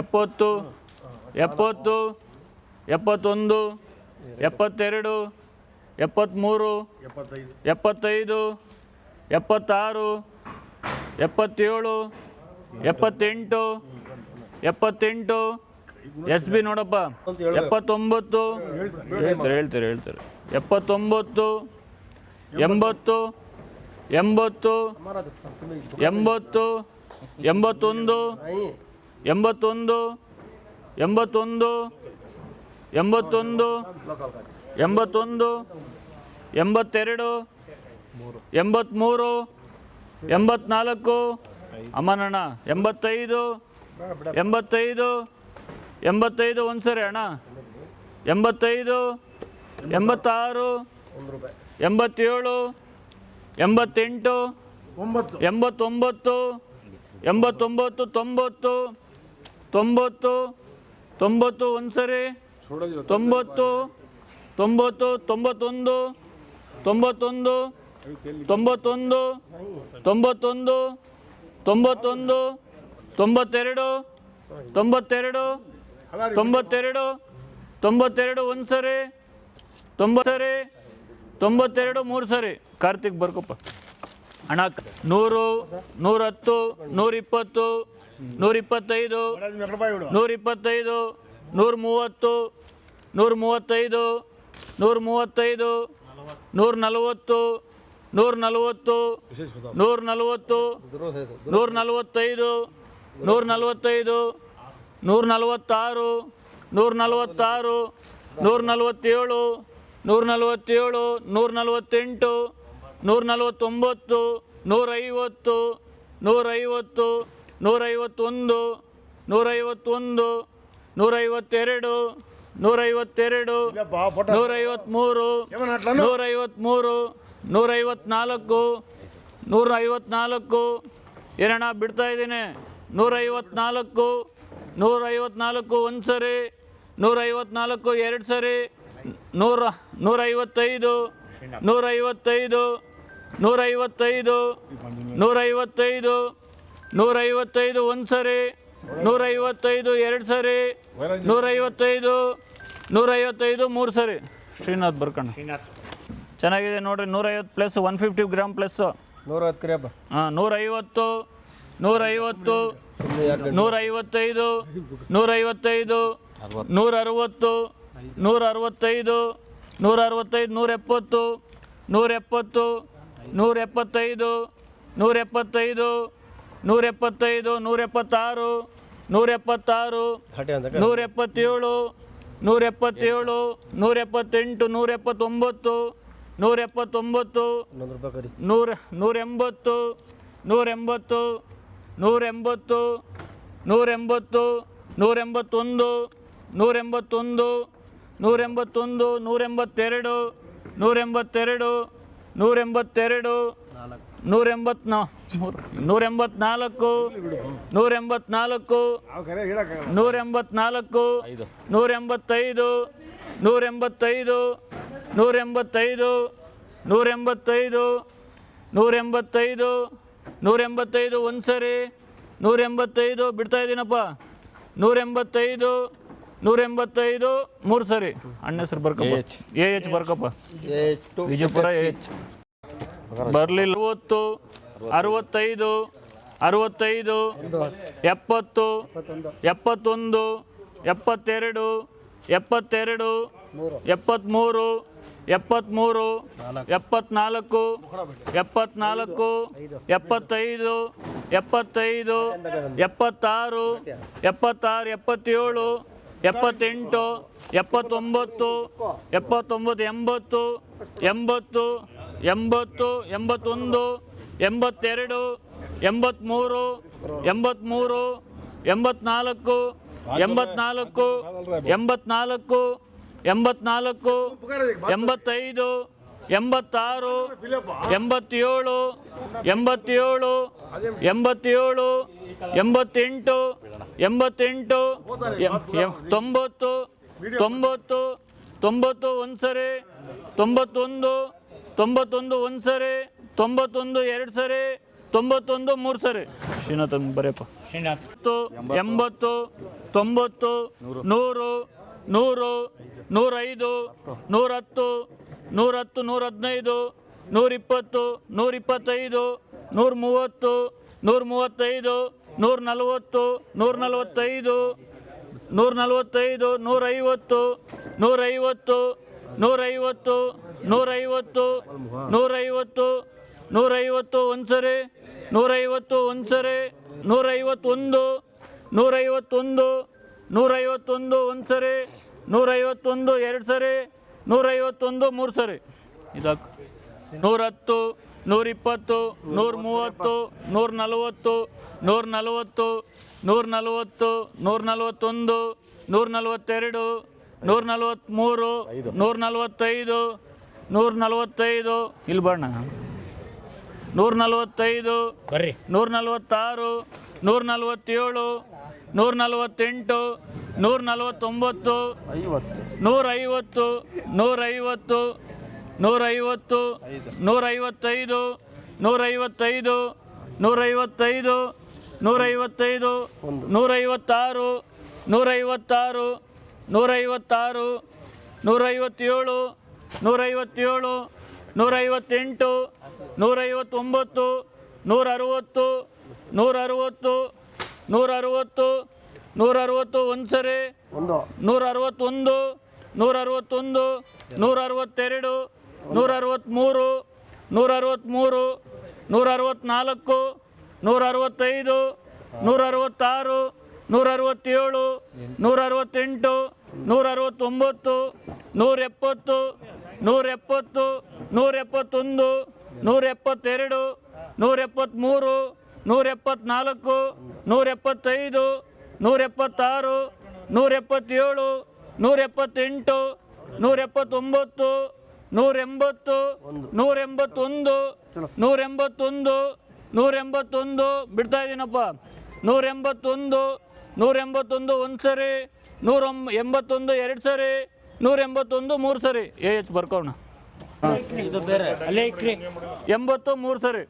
ಎಪ್ಪತ್ತು ಎಪ್ಪತ್ತು, ಎಪ್ಪತ್ತೊಂದು, ಎಪ್ಪತ್ತೆರಡು, ಎಪ್ಪತ್ತ್ಮೂರು, ಎಪ್ಪತ್ತೈದು, ಎಪ್ಪತ್ತಾರು, ಎಪ್ಪತ್ತೇಳು, ಎಪ್ಪತ್ತೆಂಟು ಎಪ್ಪತ್ತೆಂಟು. ಎಸ್ ಬಿ ನೋಡಪ್ಪ. ಎಪ್ಪತ್ತೊಂಬತ್ತು. ಹೇಳ್ತಾರೆ ಹೇಳ್ತಾರೆ ಹೇಳ್ತಾರೆ. ಎಪ್ಪತ್ತೊಂಬತ್ತು, ಎಂಬತ್ತು ಎಂಬತ್ತು ಎಂಬತ್ತು, ಎಂಬತ್ತೊಂದು ಎಂಬತ್ತೊಂದು ಎಂಬತ್ತೊಂದು ಎಂಬತ್ತೊಂದು ಎಂಬತ್ತೊಂದು ಎಂಬತ್ತೆರಡು ಎಂಬತ್ತ್ಮೂರು ಎಂಬತ್ನಾಲ್ಕು ಅಮ್ಮನಣ್ಣ ಎಂಬತ್ತೈದು ಎಂಬತ್ತೈದು ಎಂಬತ್ತೈದು ಒಂದ್ಸರಿ ಅಣ್ಣ. ಎಂಬತ್ತೈದು ಎಂಬತ್ತಾರು ಎಂಬತ್ತೇಳು ಎಂಬತ್ತೆಂಟು ಎಂಬತ್ತೊಂಬತ್ತು ಎಂಬತ್ತೊಂಬತ್ತು ತೊಂಬತ್ತು ತೊಂಬತ್ತು ತೊಂಬತ್ತು ಒಂದ್ಸರಿ ತೊಂಬತ್ತು ತೊಂಬತ್ತು ತೊಂಬತ್ತೊಂದು ತೊಂಬತ್ತೊಂದು ತೊಂಬತ್ತೊಂದು ತೊಂಬತ್ತೊಂದು ತೊಂಬತ್ತೊಂದು ತೊಂಬತ್ತೆರಡು ತೊಂಬತ್ತೆರಡು ತೊಂಬತ್ತೆರಡು ತೊಂಬತ್ತೆರಡು ಒಂದು ಸರಿ ತೊಂಬತ್ತು ಸರಿ ತೊಂಬತ್ತೆರಡು ಮೂರು ಸರಿ ಕಾರ್ತಿಕ್ ಬರ್ಕೊಪ್ಪ. ಅಣ್ಣ ನೂರು ನೂರತ್ತು ನೂರಿಪ್ಪತ್ತು ನೂರಿಪ್ಪತ್ತೈದು ನೂರಿಪ್ಪತ್ತೈದು ನೂರ ಮೂವತ್ತು ನೂರ ಮೂವತ್ತೈದು ನೂರ ಮೂವತ್ತೈದು ನೂರ ನಲವತ್ತು ನೂರ ನಲವತ್ತು ನೂರ ನಲವತ್ತು ನೂರ ನಲವತ್ತೈದು ನೂರ ನಲವತ್ತೈದು ನೂರ ನಲವತ್ತಾರು ನೂರ ನಲವತ್ತಾರು ನೂರ ನಲವತ್ತೇಳು ನೂರ ನಲವತ್ತೇಳು ನೂರ ನಲವತ್ತೆಂಟು ನೂರ ನಲವತ್ತೊಂಬತ್ತು ನೂರೈವತ್ತು ನೂರೈವತ್ತು ನೂರೈವತ್ತೊಂದು ನೂರೈವತ್ತೊಂದು ನೂರೈವತ್ತೆರಡು ನೂರೈವತ್ತೆರಡು ನೂರೈವತ್ತ್ಮೂರು ನೂರೈವತ್ತ್ಮೂರು ನೂರೈವತ್ನಾಲ್ಕು ನೂರ ಐವತ್ನಾಲ್ಕು ಏನಣ್ಣ ಬಿಡ್ತಾ ಇದ್ದೀನಿ. ನೂರೈವತ್ನಾಲ್ಕು ನೂರೈವತ್ನಾಲ್ಕು ಒಂದು ಸರಿ ನೂರೈವತ್ನಾಲ್ಕು ಎರಡು ಸರಿ ನೂರ ನೂರೈವತ್ತೈದು ನೂರೈವತ್ತೈದು ನೂರೈವತ್ತೈದು ನೂರೈವತ್ತೈದು ನೂರೈವತ್ತೈದು ಒಂದು ಸರಿ ನೂರೈವತ್ತೈದು ಎರಡು ಸರಿ ನೂರೈವತ್ತೈದು ನೂರೈವತ್ತೈದು ಮೂರು ಸರಿ. ಶ್ರೀನಾಥ್ ಬರ್ಕಣ್ಣ. ಚೆನ್ನಾಗಿದೆ ನೋಡಿರಿ ನೂರೈವತ್ತು plus one fifty gram plus ನೂರೈವತ್ತು ಕ್ರಿಯಪ್ಪ ಹಾಂ ನೂರೈವತ್ತು ನೂರೈವತ್ತು ನೂರೈವತ್ತೈದು ನೂರೈವತ್ತೈದು ನೂರ ಅರವತ್ತು ನೂರ ಅರವತ್ತೈದು ನೂರ ಅರವತ್ತೈದು ನೂರ ಎಪ್ಪತ್ತು ನೂರ ಎಪ್ಪತ್ತು ನೂರ ಎಪ್ಪತ್ತೈದು ನೂರ ಎಪ್ಪತ್ತೈದು ನೂರ ಎಪ್ಪತ್ತೈದು ನೂರ ಎಪ್ಪತ್ತಾರು ನೂರ ಎಪ್ಪತ್ತಾರು ನೂರ ಎಪ್ಪತ್ತೇಳು ನೂರ ಎಪ್ಪತ್ತೇಳು ನೂರ ಎಪ್ಪತ್ತೆಂಟು ನೂರ ಎಪ್ಪತ್ತೊಂಬತ್ತು ನೂರ ಎಪ್ಪತ್ತೊಂಬತ್ತು ಇನ್ನೊಂದು ರೂಪಾಯಿ ಕರಿ ನೂರ ಎಂಬತ್ನಾ ನೂರ ಎಂಬತ್ನಾಲ್ಕು ನೂರ ಎಂಬತ್ನಾಲ್ಕು ನೂರ ಎಂಬತ್ನಾಲ್ಕು ನೂರ ಎಂಬತ್ತೈದು ನೂರ ಎಂಬತ್ತೈದು ನೂರ ಎಂಬತ್ತೈದು ನೂರ ಎಂಬತ್ತೈದು ನೂರ ಎಂಬತ್ತೈದು ನೂರ ಎಂಬತ್ತೈದು ಒಂದು ಸರಿ ನೂರ ಎಂಬತ್ತೈದು ಬಿಡ್ತಾ ಇದ್ದೀನಪ್ಪ ನೂರ ಎಂಬತ್ತೈದು ನೂರ ಎಂಬತ್ತೈದು ಮೂರು ಸರಿ ಅಣ್ಣ ಹೆಸರು Barkappa. A H Barkappa Vijayapura A H. ಬರಲಿಲ್ಲ. ಅರವತ್ತು ಅರವತ್ತೈದು ಅರವತ್ತೈದು ಎಪ್ಪತ್ತು ಎಪ್ಪತ್ತೊಂದು. ಎಪ್ಪತ್ತೆರಡು ಎಪ್ಪತ್ತೆರಡು ಎಪ್ಪತ್ತ್ಮೂರು ಎಪ್ಪತ್ತ್ಮೂರು ಎಪ್ಪತ್ನಾಲ್ಕು ಎಪ್ಪತ್ನಾಲ್ಕು ಎಪ್ಪತ್ತೈದು ಎಪ್ಪತ್ತೈದು ಎಪ್ಪತ್ತಾರು ಎಪ್ಪತ್ತಾರು ಎಪ್ಪತ್ತೇಳು ಎಪ್ಪತ್ತೆಂಟು ಎಪ್ಪತ್ತೊಂಬತ್ತು ಎಪ್ಪತ್ತೊಂಬತ್ತು ಎಂಬತ್ತು ಎಂಬತ್ತು ಎಂಬತ್ತು ಎಂಬತ್ತೊಂದು ಎಂಬತ್ತೆರಡು ಎಂಬತ್ಮೂರು ಎಂಬತ್ಮೂರು ಎಂಬತ್ನಾಲ್ಕು ಎಂಬತ್ನಾಲ್ಕು ಎಂಬತ್ನಾಲ್ಕು ಎಂಬತ್ನಾಲ್ಕು ಎಂಬತ್ತೈದು ಎಂಬತ್ತಾರು ಎಂಬತ್ತೇಳು ಎಂಬತ್ತೇಳು ಎಂಬತ್ತೇಳು ಎಂಬತ್ತೆಂಟು ಎಂಬತ್ತೆಂಟು ತೊಂಬತ್ತು ತೊಂಬತ್ತು ತೊಂಬತ್ತು ಒಂದು ಸರಿ ತೊಂಬತ್ತೊಂದು ತೊಂಬತ್ತೊಂದು ಒಂದು ಸರಿ, ತೊಂಬತ್ತೊಂದು ಎರಡು ಸರಿ, ತೊಂಬತ್ತೊಂದು ಮೂರು ಸರಿ. ಶ್ರೀನಾಥ್ ಬರೆಯಪ್ಪ. ಶ್ರೀನಾಥ್ ಎಂಬತ್ತು, ತೊಂಬತ್ತು, ನೂರು ನೂರು, ನೂರೈದು, ನೂರತ್ತು ನೂರತ್ತು ನೂರ ಹದಿನೈದು ನೂರಿಪ್ಪತ್ತು, ನೂರಿಪ್ಪತ್ತೈದು ನೂರ ಮೂವತ್ತು ನೂರ ಮೂವತ್ತೈದು ನೂರ ನಲವತ್ತು ನೂರ ನಲವತ್ತೈದು ನೂರ ನಲವತ್ತೈದು ನೂರೈವತ್ತು ನೂರೈವತ್ತು ನೂರೈವತ್ತು ನೂರೈವತ್ತು ನೂರೈವತ್ತು ನೂರೈವತ್ತು ಒಂದ್ಸರಿ ನೂರೈವತ್ತು ಒಂದ್ಸರಿ, ನೂರೈವತ್ತೊಂದು ನೂರೈವತ್ತೊಂದು ನೂರೈವತ್ತೊಂದು ಒಂದ್ಸರಿ, ನೂರೈವತ್ತೊಂದು ಎರಡು ಸರಿ ನೂರೈವತ್ತೊಂದು ಮೂರು ಸರಿ ಇದಕ್ಕೆ ನೂರತ್ತು, ನೂರಿಪ್ಪತ್ತು ನೂರ ಮೂವತ್ತು ನೂರ ನಲವತ್ತು ನೂರ ನಲವತ್ತು ನೂರ ನಲವತ್ತು ನೂರ ನಲವತ್ತೊಂದು ನೂರ ನಲವತ್ತೆರಡು ನೂರ ನಲವತ್ತ್ಮೂರು ನೂರ ನಲವತ್ತೈದು ನೂರ ನಲವತ್ತೈದು ಇಲ್ಲಿ ಬಣ್ಣ ನೂರ ನಲವತ್ತೈದು ಬರ್ರಿ. ನೂರ ನಲವತ್ತಾರು ನೂರ ನಲವತ್ತೇಳು ನೂರ ನಲವತ್ತೆಂಟು ನೂರ ನಲವತ್ತೊಂಬತ್ತು ನೂರೈವತ್ತು ನೂರೈವತ್ತು ನೂರೈವತ್ತು ನೂರೈವತ್ತೈದು ನೂರೈವತ್ತೈದು ನೂರೈವತ್ತೈದು ನೂರೈವತ್ತೈದು ನೂರೈವತ್ತಾರು ನೂರೈವತ್ತಾರು ನೂರೈವತ್ತಾರು ನೂರೈವತ್ತೇಳು ನೂರೈವತ್ತೇಳು ನೂರೈವತ್ತೆಂಟು ನೂರೈವತ್ತೊಂಬತ್ತು ನೂರ ಅರುವತ್ತು ನೂರ ಅರುವತ್ತು ನೂರ ಅರುವತ್ತು ನೂರ ಅರುವತ್ತು ಒಂದು. ಸರಿ ನೂರವತ್ತೊಂದು ನೂರ ನೂರರವತ್ತೆರಡು ನೂರ ಅರವತ್ತೊಂದು ನೂರ ನೂರವತ್ತೈದು ನೂರ ಅರವತ್ತ್ಮೂರು ನೂರ ಅರವತ್ತ್ಮೂರು ನೂರ ಅರವತ್ತ್ನಾಲ್ಕು ನೂರ ಅರವತ್ತೈದು ನೂರ ಅರವತ್ತಾರು ನೂರ ಅರವತ್ತೇಳು ನೂರ ಅರವತ್ತೆಂಟು ನೂರ ಅರವತ್ತೊಂಬತ್ತು ನೂರ ಎಪ್ಪತ್ತು ನೂರ ಎಪ್ಪತ್ತು ನೂರ ಎಪ್ಪತ್ತೊಂದು ನೂರ ಎಪ್ಪತ್ತೆರಡು ನೂರ ಎಪ್ಪತ್ತ್ಮೂರು ನೂರ ಎಪ್ಪತ್ನಾಲ್ಕು ನೂರ ಎಪ್ಪತ್ತೈದು ನೂರ ಎಪ್ಪತ್ತಾರು ನೂರ ಎಪ್ಪತ್ತೇಳು ನೂರ ಎಪ್ಪತ್ತೆಂಟು ನೂರ ಎಪ್ಪತ್ತೊಂಬತ್ತು ನೂರ ಎಂಬತ್ತು ನೂರ ಎಂಬತ್ತೊಂದು ನೂರ ಎಂಬತ್ತೊಂದು ನೂರ ಎಂಬತ್ತೊಂದು ಬಿಡ್ತಾ ಇದ್ದೀನಪ್ಪ ನೂರ ಎಂಬತ್ತೊಂದು ನೂರ ಎಂಬತ್ತೊಂದು ಒಂದು ಸರಿ ನೂರ ಎಂಬತ್ತೊಂದು ಎರಡು ಸರಿ ನೂರ ಎಂಬತ್ತೊಂದು ಮೂರು ಸರಿ. ಎ ಎಚ್ ಬರ್ಕೋಣ ಎಂಬತ್ತು ಮೂರು ಸರಿ.